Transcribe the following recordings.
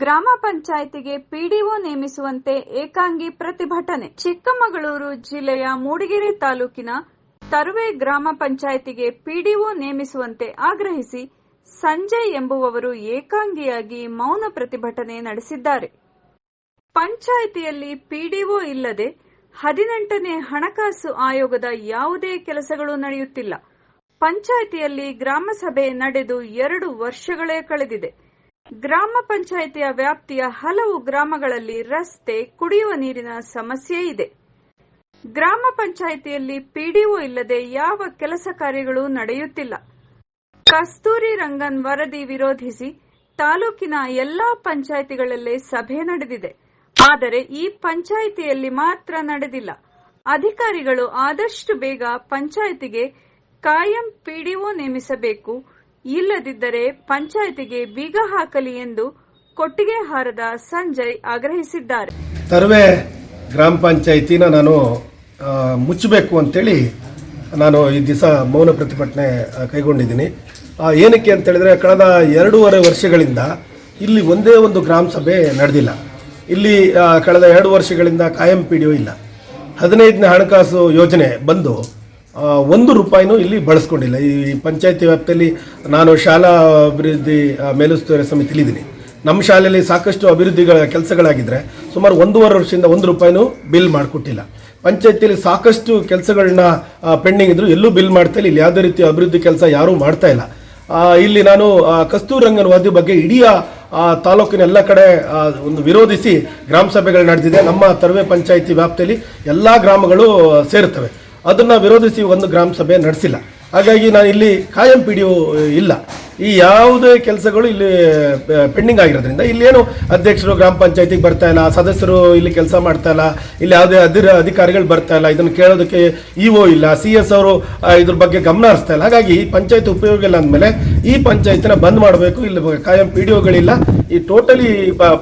ಗ್ರಾಮ ಪಂಚಾಯಿತಿಗೆ ಪಿಡಿಒ ನೇಮಿಸುವಂತೆ ಏಕಾಂಗಿ ಪ್ರತಿಭಟನೆ. ಚಿಕ್ಕಮಗಳೂರು ಜಿಲ್ಲೆಯ ಮೂಡಿಗೆರೆ ತಾಲೂಕಿನ ತರುವೆ ಗ್ರಾಮ ಪಂಚಾಯಿತಿಗೆ ಪಿಡಿಒ ನೇಮಿಸುವಂತೆ ಆಗ್ರಹಿಸಿ ಸಂಜಯ್ ಎಂಬುವವರು ಏಕಾಂಗಿಯಾಗಿ ಮೌನ ಪ್ರತಿಭಟನೆ ನಡೆಸಿದ್ದಾರೆ. ಪಂಚಾಯಿತಿಯಲ್ಲಿ ಪಿಡಿಒ ಇಲ್ಲದೆ ಹದಿನೆಂಟನೇ ಹಣಕಾಸು ಆಯೋಗದ ಯಾವುದೇ ಕೆಲಸಗಳು ನಡೆಯುತ್ತಿಲ್ಲ. ಪಂಚಾಯಿತಿಯಲ್ಲಿ ಗ್ರಾಮಸಭೆ ನಡೆದು ಎರಡು ವರ್ಷಗಳೇ ಕಳೆದಿದೆ. ಗ್ರಾಮ ಪಂಚಾಯಿತಿಯ ವ್ಯಾಪ್ತಿಯ ಹಲವು ಗ್ರಾಮಗಳಲ್ಲಿ ರಸ್ತೆ ಕುಡಿಯುವ ನೀರಿನ ಸಮಸ್ಯೆ ಇದೆ. ಗ್ರಾಮ ಪಂಚಾಯಿತಿಯಲ್ಲಿ ಪಿಡಿಒ ಇಲ್ಲದೆ ಯಾವ ಕೆಲಸ ಕಾರ್ಯಗಳು ನಡೆಯುತ್ತಿಲ್ಲ. ಕಸ್ತೂರಿ ರಂಗನ್ ವರದಿ ವಿರೋಧಿಸಿ ತಾಲೂಕಿನ ಎಲ್ಲಾ ಪಂಚಾಯಿತಿಗಳಲ್ಲೇ ಸಭೆ ನಡೆದಿದೆ. ಆದರೆ ಈ ಪಂಚಾಯಿತಿಯಲ್ಲಿ ಮಾತ್ರ ನಡೆದಿಲ್ಲ. ಅಧಿಕಾರಿಗಳು ಆದಷ್ಟು ಬೇಗ ಪಂಚಾಯಿತಿಗೆ ಕಾಯಂ ಪಿಡಿಒ ನೇಮಿಸಬೇಕು. ಇಲ್ಲದಿದ್ದರೆ ಪಂಚಾಯಿತಿಗೆ ಬೀಗ ಹಾಕಲಿ ಎಂದು ಕೊಟ್ಟಿಗೆಹಾರದ ಸಂಜಯ್ ಆಗ್ರಹಿಸಿದ್ದಾರೆ. ತರುವೆ ಗ್ರಾಮ ಪಂಚಾಯಿತಿನ ನಾನು ಮುಚ್ಚಬೇಕು ಅಂತೇಳಿ ನಾನು ಈ ದಿವಸ ಮೌನ ಪ್ರತಿಭಟನೆ ಕೈಗೊಂಡಿದ್ದೀನಿ. ಏನಕ್ಕೆ ಅಂತ ಹೇಳಿದ್ರೆ ಕಳೆದ ಎರಡೂವರೆ ವರ್ಷಗಳಿಂದ ಇಲ್ಲಿ ಒಂದೇ ಒಂದು ಗ್ರಾಮ ಸಭೆ ನಡೆದಿಲ್ಲ. ಇಲ್ಲಿ ಕಳೆದ ಎರಡು ವರ್ಷಗಳಿಂದ ಕಾಯಂ ಪಿ ಇಲ್ಲ. ಹದಿನೈದನೇ ಹಣಕಾಸು ಯೋಜನೆ ಬಂದು ಒಂದು ರೂಪಾಯಿನೂ ಇಲ್ಲಿ ಬಳಸ್ಕೊಂಡಿಲ್ಲ. ಈ ಪಂಚಾಯತಿ ವ್ಯಾಪ್ತಿಯಲ್ಲಿ ನಾನು ಶಾಲಾ ಅಭಿವೃದ್ಧಿ ಮೇಲುಸ್ತುವಾರಿ ಸಮಿತಿ ಸಮಿತಿಲಿದ್ದೀನಿ ನಮ್ಮ ಶಾಲೆಯಲ್ಲಿ ಸಾಕಷ್ಟು ಅಭಿವೃದ್ಧಿಗಳ ಕೆಲಸಗಳಾಗಿದ್ದರೆ ಸುಮಾರು ಒಂದೂವರೆ ವರ್ಷದಿಂದ ಒಂದು ರೂಪಾಯಿನೂ ಬಿಲ್ ಮಾಡಿಕೊಟ್ಟಿಲ್ಲ. ಪಂಚಾಯತಿಯಲ್ಲಿ ಸಾಕಷ್ಟು ಕೆಲಸಗಳನ್ನ ಪೆಂಡಿಂಗ್ ಇದ್ರು ಎಲ್ಲೂ ಬಿಲ್ ಮಾಡ್ತಾ ಇಲ್ಲ. ಇಲ್ಲಿ ಯಾವುದೇ ರೀತಿಯ ಅಭಿವೃದ್ಧಿ ಕೆಲಸ ಯಾರೂ ಮಾಡ್ತಾ ಇಲ್ಲ. ಇಲ್ಲಿ ನಾನು ಕಸ್ತೂರ್ ಕಸ್ತೂರಿ ರಂಗನ್ ಬಗ್ಗೆ ಇಡೀ ತಾಲೂಕಿನ ಎಲ್ಲ ಕಡೆ ಒಂದು ವಿರೋಧಿಸಿ ಗ್ರಾಮ ಸಭೆಗಳು ನಡೆದಿದೆ. ನಮ್ಮ ತರುವೆ ಪಂಚಾಯಿತಿ ವ್ಯಾಪ್ತಿಯಲ್ಲಿ ಎಲ್ಲ ಗ್ರಾಮಗಳು ಸೇರುತ್ತವೆ. ಅದನ್ನು ವಿರೋಧಿಸಿ ಒಂದು ಗ್ರಾಮ ಸಭೆ ನಡೆಸಿಲ್ಲ. ಹಾಗಾಗಿ ನಾನು ಇಲ್ಲಿ ಕಾಯಂ ಪಿ ಇಲ್ಲ. ಈ ಯಾವುದೇ ಕೆಲಸಗಳು ಇಲ್ಲಿ ಪೆಂಡಿಂಗ್ ಆಗಿರೋದ್ರಿಂದ ಇಲ್ಲೇನು ಅಧ್ಯಕ್ಷರು ಗ್ರಾಮ ಪಂಚಾಯತಿಗೆ ಬರ್ತಾ ಇಲ್ಲ, ಸದಸ್ಯರು ಇಲ್ಲಿ ಕೆಲಸ ಮಾಡ್ತಾ ಇಲ್ಲ, ಇಲ್ಲಿ ಯಾವುದೇ ಅಧಿರ, ಅಧಿಕಾರಿಗಳು ಬರ್ತಾ ಇಲ್ಲ, ಇದನ್ನು ಕೇಳೋದಕ್ಕೆ ಇಒ ಇಲ್ಲ, ಸಿ ಎಸ್ ಅವರು ಇದ್ರ ಬಗ್ಗೆ ಗಮನ ಹರಿಸ್ತಾ ಇಲ್ಲ. ಹಾಗಾಗಿ ಈ ಪಂಚಾಯತ್ ಉಪಯೋಗ ಇಲ್ಲ ಅಂದಮೇಲೆ ಈ ಪಂಚಾಯತಿನ ಬಂದ್ ಮಾಡಬೇಕು, ಇಲ್ಲಿ ಕಾಯಂ ಪಿ ಡಿ ಒಗಳಿಲ್ಲ ಈ ಟೋಟಲಿ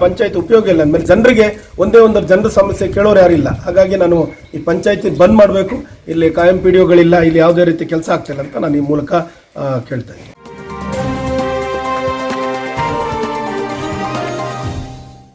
ಪಂಚಾಯತ್ ಉಪಯೋಗ ಇಲ್ಲ ಅಂದಮೇಲೆ ಜನರಿಗೆ ಒಂದೇ ಒಂದು ಜನರ ಸಮಸ್ಯೆ ಕೇಳೋರು ಯಾರಿಲ್ಲ ಹಾಗಾಗಿ ನಾನು ಈ ಪಂಚಾಯತಿ ಬಂದ್ ಮಾಡಬೇಕು, ಇಲ್ಲಿ ಕಾಯಂ ಪಿ ಡಿ ಒಗಳಿಲ್ಲ ಇಲ್ಲಿ ಯಾವುದೇ ರೀತಿ ಕೆಲಸ ಆಗ್ತಿಲ್ಲ ಅಂತ ನಾನು ಈ ಮೂಲಕ ಕೇಳ್ತಾ ಇದ್ದೀನಿ.